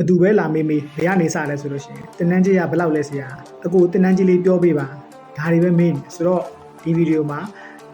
ဘသူပဲလာမေးမေးဘယ်ကနေစလဲဆိုလို့ရှိရင်တင်နန်းကြီးကဘယ်လောက်လဲဆရာအကိုတင်နန်းကြီးလေးပြောပေးပါဒါတွေပဲမေးနေဆိုတော့ဒီဗီဒီယိုမှာ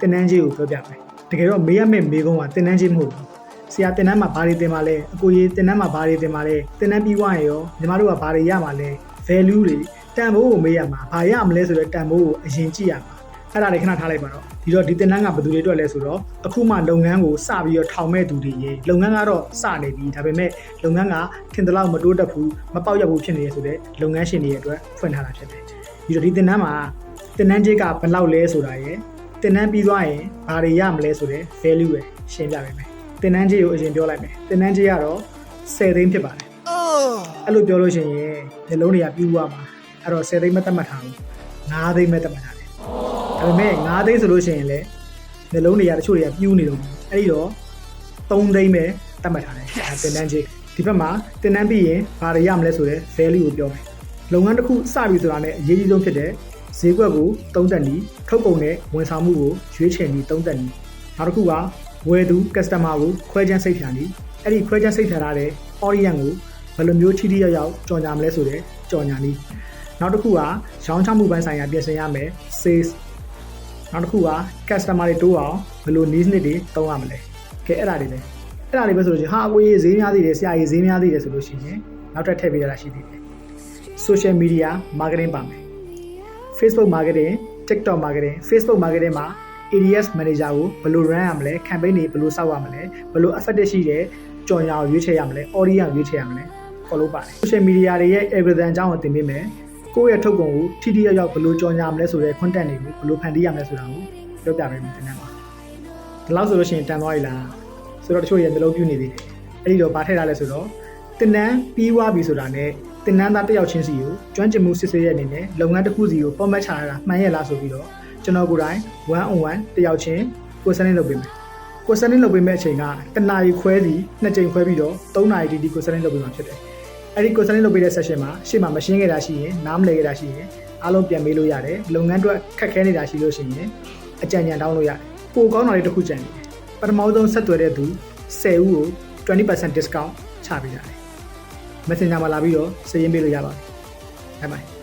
တင်နန်းကြီးကိုပြောပြမယ်တကယ်တော့မေးရမယ့်မေးခွန်းကတင်နန်းကြီးမဟုတ်ဘူးဆရာတင်နန်းမှာဘာတွေတင်ပါလဲအကိုကြီးတင်နန်းမှာဘာတွေတင်ပါလဲတင်နန်းပြီးွားရင်ရောညီမတို့ကဘာတွေရမှာလဲ value တွေတန်ဖိုးကိုမေးရမှာဘာရမလဲဆိုတော့တန်ဖိုးကိုအရင်ကြည့်ရမှာ အဲ့ဒါလေးခဏထားလိုက်ပါတော့ဒီတော့ဒီတင်နန်းကဘယ်သူတွေအတွက်လဲဆိုတော့အခုမှလုပ်ငန်းကိုစပြီးတော့ထောင်မဲ့သူတွေရေလုပ်ငန်းကတော့စနေပြီဒါပေမဲ့လုပ်ငန်းကထင်သလောက်မတိုးတက်ဘူးမပေါက်ရဘူးဖြစ်နေရဆိုတဲ့လုပ်ငန်းရှင်တွေရဲ့အတွက်ဖွင့်ထားတာဖြစ်တယ်ဒီတော့ဒီတင်နန်းမှာတင်နန်းကြီးကဘယ်လောက်လဲဆိုတာရေတင်နန်းပြီးသွားရင်ဘာတွေရမလဲဆိုတဲ့ value ပဲရှင်းပြပေးမယ်တင်နန်းကြီးကိုအရင်ပြောလိုက်မယ်တင်နန်းကြီးကတော့10သိန်းဖြစ်ပါတယ်အဲ့လိုပြောလို့ရှိရင်နှလုံးတွေကပြူသွားမှာအဲ့တော့10သိန်းမသတ်မှတ်ထားဘူး9သိန်းပဲသတ်မှတ်ထားတယ် ဒါပေမဲ့9သိန်းဆိုလို့ရှိရင်လည်းနှလုံးတွေကတချို့တွေကပြူနေတော့အဲ့ဒီတော့3သိန်းပဲသတ်မှတ်ထားတယ်ဒါတင်တန်းကြီးဒီဘက်မှာတင်တန်းပြီးရင်ဘာတွေရမလဲဆိုတော့ value ကိုပြောမယ်လုပ်ငန်းတစ်ခုစပြီဆိုတာနဲ့အရေးကြီးဆုံးဖြစ်တဲ့ဈေးကွက်ကိုသုံးသက်နည်းထုတ်ကုန်နဲ့ဝန်ဆောင်မှုကိုရွေးချယ်နည်းသုံးသက်နည်းနောက်တစ်ခုကဝယ်သူ customer ကိုခွဲခြမ်းစိတ်ဖြာနည်းအဲ့ဒီခွဲခြမ်းစိတ်ဖြာထားတဲ့ audience ကိုဘယ်လိုမျိုးထိထိရောက်ရောက်ကြော်ညာမလဲဆိုတဲ့ကြော်ညာနည်းနောက်တစ်ခုကရောင်းချမှုပိုင်းဆိုင်ရာပြင်ဆင်ရမယ် sales နောက်တစ်ခုက customer တွေတိုးအောင်ဘယ်လို needs တွေတုံးရမလဲကဲအဲ့ဒါတွေပဲအဲ့ဒါတွေပဲဆိုလို့ရှိရင်ဟာအကိုကြီးဈေးများသေးတယ်ဆရာကြီးဈေးများသေးတယ်ဆိုလို့ရှိရင်နောက်ထပ်ထည့်ပေးရတာရှိသေးတယ် social media marketing ပါမယ် Facebook marketing TikTok marketing Facebook marketing မှာ ADS manager ကိုဘယ်လို run ရမလဲ campaign တွေဘယ်လိုစောက်ရမလဲဘယ်လို effective ရှိတဲ့ကြော်ညာကိုရွေးချယ်ရမလဲ audience ကိုရွေးချယ်ရမလဲခေါ်လို့ပါတယ် social media တွေရဲ့ algorithm အကြောင်းကိုသင်ပေးမယ် ကိုယ့်ရဲ့ထုတ်ကုန်ကိုထိထိရောက်ရောက်ဘယ်လိုကြော်ညာမလဲဆိုတဲ့ content တွေကိုဘယ်လိုဖန်တီးရမလဲဆိုတာကိုပြောပြပေးမယ်ဒီနေ့မှာဒီလောက်ဆိုလို့ရှိရင်တန်သွားပြီလားဆိုတော့တချို့ရဲ့နှလုံးပြူနေသေးတယ်အဲ့ဒီတော့ဗာထည့်ထားလဲဆိုတော့တင်နန်းပြီးွားပြီဆိုတာနဲ့တင်နန်းသားတစ်ယောက်ချင်းစီကိုကျွမ်းကျင်မှုစစ်ဆေးရတဲ့အနေနဲ့လုပ်ငန်းတစ်ခုစီကို format ချရတာမှန်ရဲ့လားဆိုပြီးတော့ကျွန်တော်ကိုယ်တိုင်1 on 1တစ်ယောက်ချင်း question လုပ်ပေးမယ် question လုပ်ပေးမယ့်အချိန်ကတနာရီခွဲစီနှစ်ကြိမ်ခွဲပြီးတော့3နာရီတီတီ question လုပ်ပေးမှာဖြစ်တယ် အဲ့ဒီ question လုပ်ပေးတဲ့ session မှာရှေ့မှာမရှင်းခဲ့တာရှိရင်နားမလည်ခဲ့တာရှိရင်အားလုံးပြန်မေးလို့ရတယ်လုပ်ငန်းအတွက်ခက်ခဲနေတာရှိလို့ရှိရင်အကြံဉာဏ်တောင်းလို့ရတယ်ပိုကောင်းတာလေးတစ်ခုကြံနေတယ်ပထမဆုံးဆက်သွယ်တဲ့သူ10ဦးကို20% discount ချပေးရတယ် Messenger မှာလာပြီးတော့စာရင်းပေးလို့ရပါတယ် bye bye